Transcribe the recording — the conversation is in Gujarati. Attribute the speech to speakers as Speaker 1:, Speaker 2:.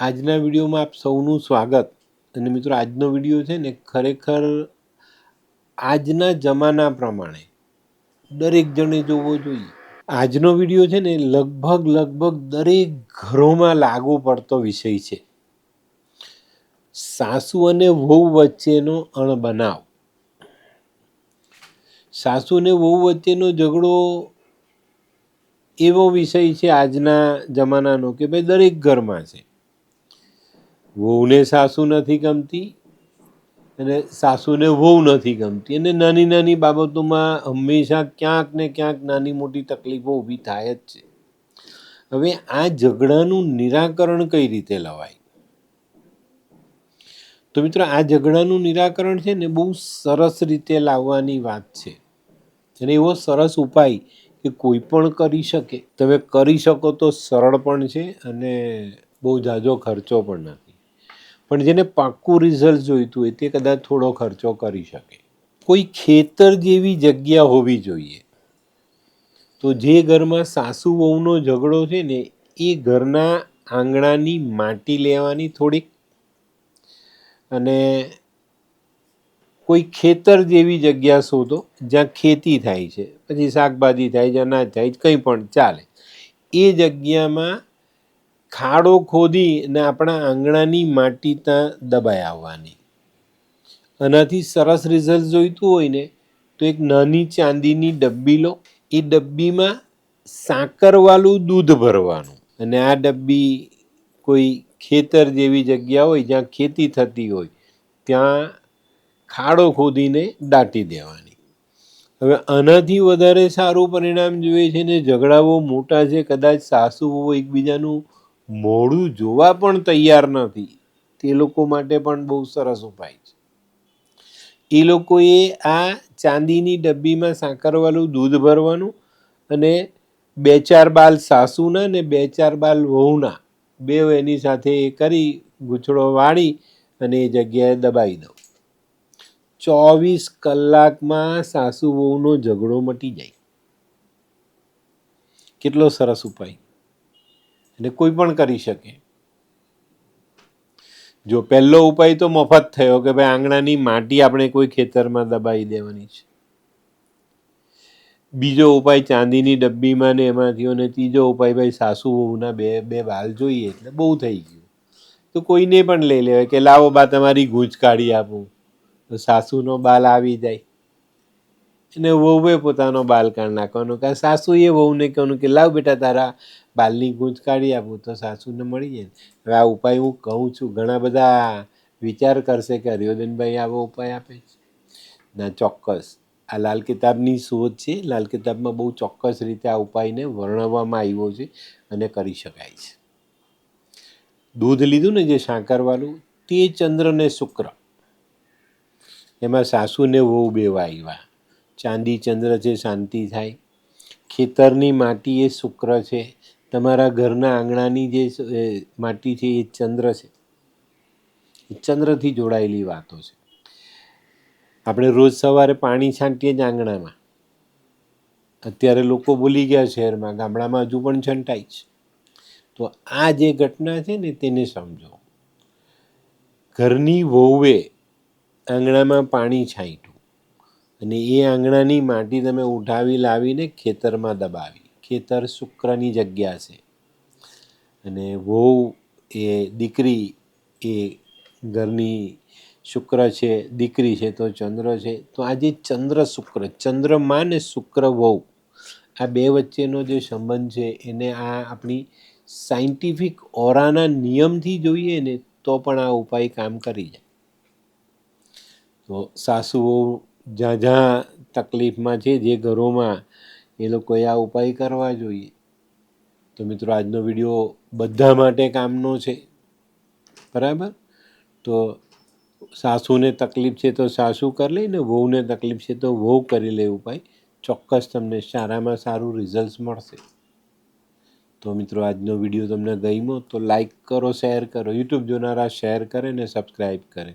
Speaker 1: આજના વિડીયોમાં આપ સૌનું સ્વાગત. અને મિત્રો, આજનો વીડિયો છે ને ખરેખર આજના જમાના પ્રમાણે દરેક જણે જોવો જોઈએ. આજનો વીડિયો છે ને લગભગ લગભગ દરેક ઘરોમાં લાગુ પડતો વિષય છે. સાસુ અને વહુ વચ્ચેનો અણબનાવ. સાસુ અને વહુ વચ્ચેનો ઝઘડો એવો વિષય છે આજના જમાનાનો કે ભાઈ દરેક ઘરમાં છે. વહુને સાસુ નથી ગમતી અને સાસુને વહુ નથી ગમતી. અને નાની નાની બાબતોમાં હંમેશા ક્યાંક ને ક્યાંક નાની મોટી તકલીફો ઊભી થાય જ છે. હવે આ ઝઘડાનું નિરાકરણ કઈ રીતે લવાય? તો મિત્રો, આ ઝઘડાનું નિરાકરણ છે ને બહુ સરસ રીતે લાવવાની વાત છે. અને એવો સરસ ઉપાય કે કોઈ પણ કરી શકે. તમે કરી શકો તો સરળ પણ છે અને બહુ ઝાઝો ખર્ચો પણ નથી. પણ જેને પાક્કું રિઝલ્ટ જોઈતું હોય તે કદાચ થોડો ખર્ચો કરી શકે. કોઈ ખેતર જેવી જગ્યા હોવી જોઈએ. તો જે ઘરમાં સાસુ વહુનો ઝઘડો છે ને, એ ઘરના આંગણાની માટી લેવાની થોડીક. અને કોઈ ખેતર જેવી જગ્યા શોધો, જ્યાં ખેતી થાય છે, પછી શાકભાજી થાય છે અનાજ થાય, કંઈ પણ ચાલે. એ જગ્યામાં ખાડો ખોદી અને આપણા આંગણાની માટી ત્યાં દબાઈ આવવાની. આનાથી સરસ રિઝલ્ટ જોઈતું હોય ને, તો એક નાની ચાંદીની ડબ્બી લો. એ ડબ્બીમાં સાકરવાળું દૂધ ભરવાનું. અને આ ડબ્બી કોઈ ખેતર જેવી જગ્યા હોય જ્યાં ખેતી થતી હોય, ત્યાં ખાડો ખોદીને દાટી દેવાની. હવે આનાથી વધારે સારું પરિણામ જોઈએ છે ને, ઝઘડાઓ મોટા છે, કદાચ સાસુ એકબીજાનું મોડું જોવા પણ તૈયાર નથી. તે લોકો માટે પણ બહુ સરસ ઉપાય છે. એ લોકોએ આ ચાંદીની ડબ્બીમાં સાકરવાળું દૂધ ભરવાનું અને બે ચાર બાલ સાસુના ને બે ચાર બાલ વહુના બે એની સાથે એ કરી ગૂંચળો વાળી અને એ જગ્યાએ દબાઈ દઉં. ચોવીસ કલાકમાં સાસુ વહુનો ઝઘડો મટી જાય. કેટલો સરસ ઉપાય. અને કોઈ પણ કરી શકે. જો પહેલો ઉપાય તો મફત થયો કે ભાઈ આંગણાની માટી આપણે કોઈ ખેતરમાં દબાવી દેવાની છે. બીજો ઉપાય ચાંદીની ડબ્બીમાં ને એમાંથી અને ત્રીજો ઉપાય ભાઈ સાસુ વહુના બે બે બાલ જોઈએ એટલે બહુ થઈ ગયું. તો કોઈને પણ લઈ લેવાય કે લાવો બા તમારી ગૂંચ કાઢી આપું. તો સાસુનો બાલ આવી જાય. અને વહુએ પોતાનો બાલ કાઢી નાખવાનો કારણ સાસુએ વહુને કહેવાનું કે લાવ બેટા તારા બાલની ગૂંચ કાઢી આપું તો સાસુને મળી જાય. હવે આ ઉપાય હું કહું છું. ઘણા બધા વિચાર કરશે કે હરિયોદનભાઈ આવો ઉપાય આપે છે. ના, ચોક્કસ. આ લાલ કિતાબની શોધ છે. લાલ કિતાબમાં બહુ ચોક્કસ રીતે આ ઉપાયને વર્ણવવામાં આવ્યો છે અને કરી શકાય છે. દૂધ લીધું ને જે સાકરવાળું, તે ચંદ્ર ને શુક્ર. એમાં સાસુ ને વહુ બેવા આવ્યા. ચાંદી ચંદ્ર છે શાંતિ થાય. ખેતરની માટી એ શુક્ર છે. તમારા ઘરના આંગણાની જે માટી છે એ ચંદ્ર છે. એ ચંદ્રથી જોડાયેલી વાતો છે. આપણે રોજ સવારે પાણી છાંટીએ જ આંગણામાં. અત્યારે લોકો ભૂલી ગયા શહેરમાં, ગામડામાં હજુ પણ છંટાય છે. તો આ જે ઘટના છે ને તેને સમજો. ઘરની વહુએ આંગણામાં પાણી છાંટ્યું. અને એ આંગણાની માટી તમે ઉઠાવી લાવીને ખેતરમાં દબાવી. ખેતર શુક્રની જગ્યા છે. અને વહુ એ દીકરી એ ઘરની શુક્ર છે, દીકરી છે, તો ચંદ્ર છે. તો આ જે ચંદ્ર શુક્ર ચંદ્રમાં ને શુક્ર વહુ. આ બે વચ્ચેનો જે સંબંધ છે, એને આ આપણી સાયન્ટિફિક ઓરાના નિયમથી જોઈએ ને તો પણ આ ઉપાય કામ કરી જાય. તો સાસુઓ જ્યાં જ્યાં તકલીફમાં છે, જે ઘરોમાં, એ લોકોએ આ ઉપાય કરવા જોઈએ. તો મિત્રો, આજનો વીડિયો બધા માટે કામનો છે. બરાબર? તો સાસુને તકલીફ છે તો સાસુ કરી લે ને વહુને તકલીફ છે તો વહુ કરી લે ઉપાય. ચોક્કસ તમને સારામાં સારું રિઝલ્ટ મળશે. તો મિત્રો, આજનો વીડિયો તમને ગમ્યો તો લાઈક કરો શેર કરો યુટ્યુબ જોનારા શેર કરે ને સબસ્ક્રાઈબ કરે.